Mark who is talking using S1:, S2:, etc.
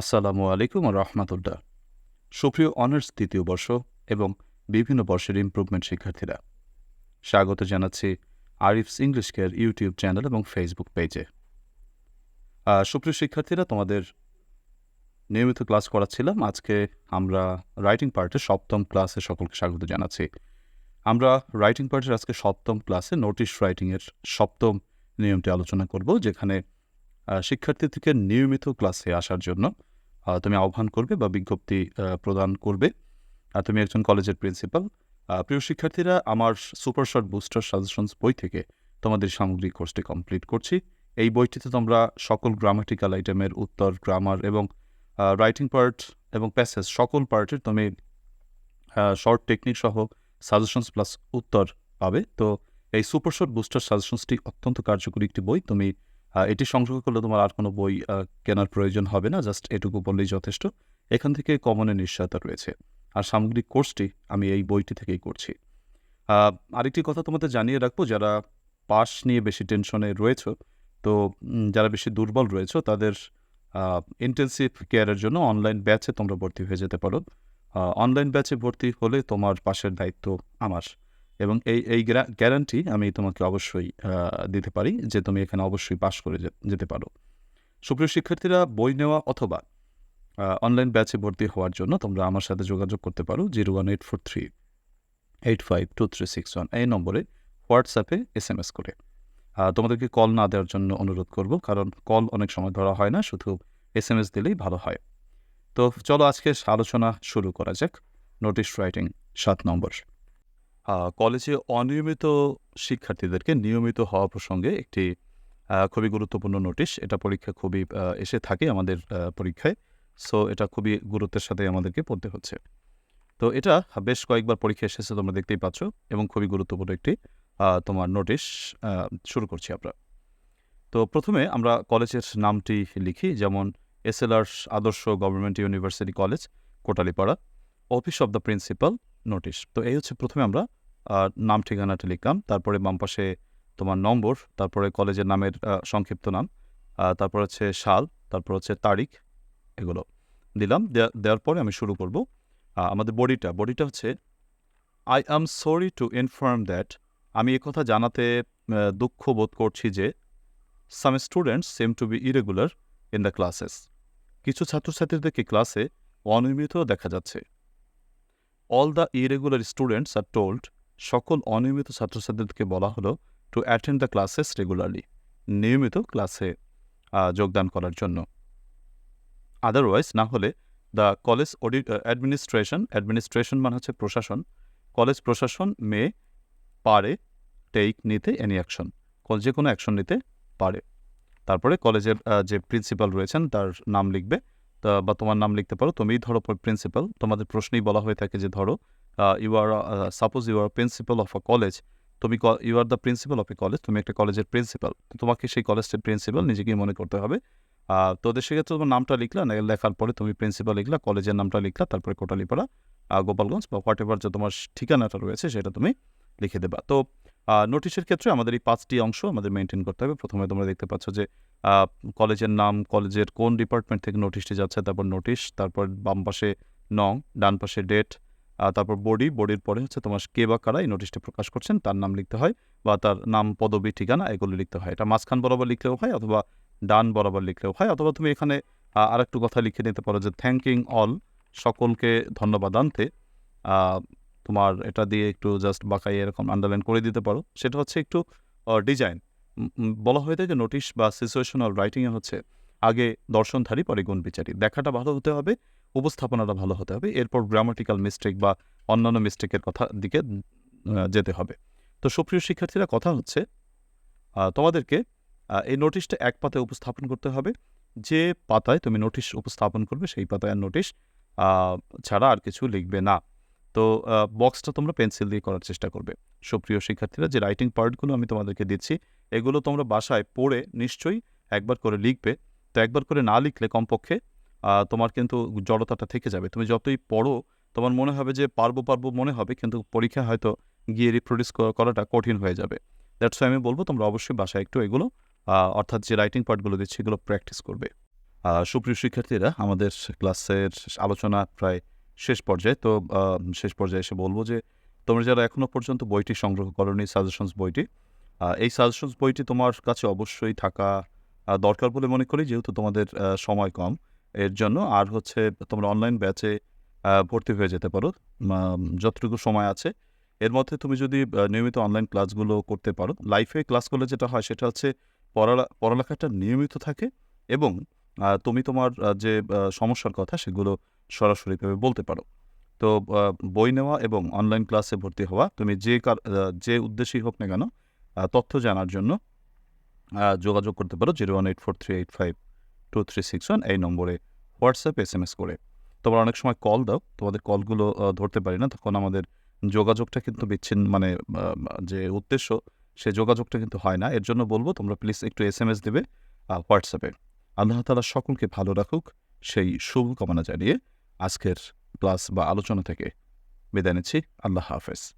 S1: আসসালামু আলাইকুম রহমতুল্লাহ। সুপ্রিয় অনার্স দ্বিতীয় বর্ষ এবং বিভিন্ন বর্ষের ইমপ্রুভমেন্ট শিক্ষার্থীরা, স্বাগত জানাচ্ছি Arif's English care YouTube channel এবং ফেসবুক পেজে সুপ্রিয় শিক্ষার্থীরা, তোমাদের নিয়মিত ক্লাস করাচ্ছিলাম। আজকে আমরা রাইটিং পার্টের সপ্তম ক্লাসে সকলকে স্বাগত জানাচ্ছি। আমরা রাইটিং পার্টের আজকে সপ্তম ক্লাসে নোটিশ রাইটিংয়ের সপ্তম নিয়মটি আলোচনা করব, যেখানে শিক্ষার্থী থেকে নিয়মিত ক্লাসে আসার জন্য তুমি আহ্বান করবে বা বিজ্ঞপ্তি প্রদান করবে। আর তুমি একজন কলেজের প্রিন্সিপাল। প্রিয় শিক্ষার্থীরা, আমার সুপার শর্ট বুস্টার সাজেশনস বই থেকে তোমাদের সামগ্রিক কোর্সটি কমপ্লিট করছি। এই বইটিতে তোমরা সকল গ্রামাটিক্যাল আইটেমের উত্তর, গ্রামার এবং রাইটিং পার্ট এবং প্যাসেজ সকল পার্টের তুমি শর্ট টেকনিক সহ সাজেশনস প্লাস উত্তর পাবে। তো এই সুপার শর্ট বুস্টার সাজেশনসটি অত্যন্ত কার্যকরী একটি বই। তুমি এটি সংগ্রহ করলে তোমার আর কোনো বই কেনার প্রয়োজন হবে না, জাস্ট এটুকু বললেই যথেষ্ট। এখান থেকে কমনের নিশ্চয়তা রয়েছে। আর সামগ্রিক কোর্সটি আমি এই বইটি থেকেই করছি। আরেকটি কথা তোমাদের জানিয়ে রাখব, যারা পাস নিয়ে বেশি টেনশনে রয়েছে, তো যারা বেশি দুর্বল রয়েছে, তাদের ইন্টেন্সিভ কেয়ারের জন্য অনলাইন ব্যাচে তোমরা ভর্তি হয়ে যেতে পারো। অনলাইন ব্যাচে ভর্তি হলে তোমার পাশের দায়িত্ব আমার। এবং এই এই গ্যারান্টি আমি তোমাকে অবশ্যই দিতে পারি যে তুমি এখানে অবশ্যই পাশ করে যেতে পারো। সুপ্রিয় শিক্ষার্থীরা, বই নেওয়া অথবা অনলাইন ব্যাচে ভর্তি হওয়ার জন্য তোমরা আমার সাথে যোগাযোগ করতে পারো zero one eight four three, eight five two three six one এই নম্বরে হোয়াটসঅ্যাপে এস এম এস করে। তোমাদেরকে কল না দেওয়ার জন্য অনুরোধ করব কারণ কল অনেক সময় ধরা হয় না, শুধু এস এম এস দিলেই ভালো হয়। তো চলো আজকে আলোচনা শুরু করা যাক নোটিশ রাইটিং সাত নম্বর। কলেজে অনিয়মিত শিক্ষার্থীদেরকে নিয়মিত হওয়া প্রসঙ্গে একটি খুবই গুরুত্বপূর্ণ নোটিশ। এটা পরীক্ষা খুবই এসে থাকে আমাদের পরীক্ষায়। সো এটা খুবই গুরুত্বের সাথে আমাদেরকে পড়তে হচ্ছে। তো এটা বেশ কয়েকবার পরীক্ষা এসেছে তোমরা দেখতেই পাচ্ছ এবং খুবই গুরুত্বপূর্ণ একটি তোমার নোটিশ শুরু করছি আমরা। তো প্রথমে আমরা কলেজের নামটি লিখি, যেমন SLR Adarsha government university college, Kotalipara, office of the principal notice. তো এই হচ্ছে প্রথমে আমরা নাম, ঠিকানাটা লিখলাম। তারপরে বাম পাশে তোমার নম্বর, তারপরে কলেজের নামের সংক্ষিপ্ত নাম তারপর হচ্ছে সাল, তারপর হচ্ছে তারিখ, এগুলো দিলাম। দেওয়ার পরে আমি শুরু করব। আমাদের বডিটা বডিটা হচ্ছে I am sorry to inform that আমি কথা জানাতে দুঃখ বোধ করছি যে some students seem to be irregular in the classes কিছু ছাত্রছাত্রীদেরকে ক্লাসে অনিয়মিত দেখা যাচ্ছে? All the irregular students are told সকল অনিয়মিত ছাত্রছাত্রীদেরকে বলা হলো to attend the classes regularly নিয়মিত ক্লাসে যোগদান করার জন্য। আদারওয়াইজ না হলে the college audit administration administration মানে হচ্ছে প্রশাসন কলেজ প্রশাসন মে পারে টেক নিতে এনি অ্যাকশন যে কোনো অ্যাকশন নিতে পারে। তারপরে কলেজের যে প্রিন্সিপাল রয়েছেন, তার নাম লিখবে বা তোমার নাম লিখতে পারো। তুমিই ধরো প্রিন্সিপাল তোমাদের প্রশ্নেই বলা হয়ে থাকে যে, ধরো you are suppose you are principal of a college তুমি you are the principal of a college তুমি একটা কলেজের প্রিন্সিপাল তোমাকে সেই কলেজের প্রিন্সিপাল নিজেকেই মনে করতে হবে। তোদের সেক্ষেত্রে তোমার নামটা লিখলা লেখার পরে তুমি প্রিন্সিপাল লিখলা কলেজের নামটা লিখলা, তারপরে কোটালিপাড়া গোপালগঞ্জ বা হোয়াট এভার যে তোমার ঠিকানাটা রয়েছে, সেটা তুমি লিখে দেবা। তো নোটিশের ক্ষেত্রে আমাদের এই পাঁচটি অংশ আমাদের মেনটেন করতে হবে। প্রথমে তোমরা দেখতে পাচ্ছ যে কলেজের নাম কলেজের কোন ডিপার্টমেন্ট থেকে নোটিশটি যাচ্ছে তারপর নোটিশ তারপর বাম পাশে নং ডান পাশে ডেট তারপর বডি বডির পরে হচ্ছে তোমার কে বা কারা এই নোটিশটি প্রকাশ করছেন তার নাম লিখতে হয় বা তার নাম পদবি ঠিকানা এগুলো লিখতে হয়। এটা মাঝখান বরাবর লিখলেও হয় অথবা ডান বরাবর লিখলেও হয় অথবা তুমি এখানে আহ, আরেকটু কথা লিখে নিতে পারো যে থ্যাঙ্কিং অল সকলকে ধন্যবাদ আনতে। তোমার এটা দিয়ে একটু জাস্ট বাঁকাই এরকম আন্ডারলাইন করে দিতে পারো। সেটা হচ্ছে একটু ডিজাইন বলা হয়ে থাকে নোটিশ বা সিচুয়েশনাল রাইটিংয়ে হচ্ছে, আগে দর্শনধারী, পরে গুণ বিচারী। দেখাটা ভালো হতে হবে, উপস্থাপনাটা ভালো হতে হবে, এরপর গ্রামাটিক্যাল মিস্টেক বা অন্যান্য মিস্টেকের কথা দিকে যেতে হবে। তো সুপ্রিয় শিক্ষার্থীরা, কথা হচ্ছে তোমাদেরকে এই নোটিশটা এক পাতায় উপস্থাপন করতে হবে। যে পাতায় তুমি নোটিশ উপস্থাপন করবে, সেই পাতায় নোটিশ ছাড়া আর কিছু লিখবে না। তো বক্সটা তোমরা পেন্সিল দিয়ে করার চেষ্টা করবে। সুপ্রিয় শিক্ষার্থীরা, যে রাইটিং পার্টগুলো আমি তোমাদেরকে দিচ্ছি, এগুলো তোমরা বাসায় পড়ে নিশ্চয়ই একবার করে লিখবে। তো একবার করে না লিখলে কমপক্ষে তোমার কিন্তু জড়তাটা থেকে যাবে। তুমি যতই পড়ো, তোমার মনে হবে যে পারব পারব মনে হবে, কিন্তু পরীক্ষা হয়তো গিয়ে রিপ্রোডিউস করাটা কঠিন হয়ে যাবে। দ্যাটস আমি বলব, তোমরা অবশ্যই বাসায় একটু এগুলো অর্থাৎ যে রাইটিং পার্টগুলো দিচ্ছি, এগুলো প্র্যাকটিস করবে। সুপ্রিয় শিক্ষার্থীরা, আমাদের ক্লাসের আলোচনা প্রায় শেষ পর্যায়ে, তো শেষ পর্যায়ে এসে বলব যে, তোমরা যারা এখনও পর্যন্ত বইটি সংগ্রহ করনি, সাজেশনস বইটি এই সাজেশনস বইটি তোমার কাছে অবশ্যই থাকা দরকার বলে মনে করি, যেহেতু তোমাদের সময় কম। এর জন্য আর হচ্ছে তোমরা অনলাইন ব্যাচে ভর্তি হয়ে যেতে পারো যতটুকু সময় আছে। এর মধ্যে তুমি যদি নিয়মিত অনলাইন ক্লাসগুলো করতে পারো, লাইফে ক্লাস করলে যেটা হয়, সেটা হচ্ছে পড়ালা, পড়ালেখাটা নিয়মিত থাকে এবং তুমি তোমার যে সমস্যার কথা, সেগুলো সরাসরিভাবে বলতে পারো। তো বই নেওয়া এবং অনলাইন ক্লাসে ভর্তি হওয়া, তুমি যে কার- যে উদ্দেশ্যেই হোক না কেন তথ্য জানার জন্য যোগাযোগ করতে পারো zero one eight four three eight five two three six one এই নম্বরে হোয়াটসঅ্যাপ এস এম এস করে। তোমরা অনেক সময় কল দাও, তোমাদের কলগুলো ধরতে পারি না, তখন আমাদের যোগাযোগটা কিন্তু বিচ্ছিন্ন মানে যে উদ্দেশ্য, সে যোগাযোগটা কিন্তু হয় না। এর জন্য বলব, তোমরা প্লিজ একটু এস এম এস দেবে হোয়াটসঅ্যাপে। আল্লাহ তালা সকলকে ভালো রাখুক, সেই শুভ কামনা জানিয়ে আজকের ক্লাস বা আলোচনা থেকে বিদায় নিচ্ছি। আল্লাহ হাফেজ।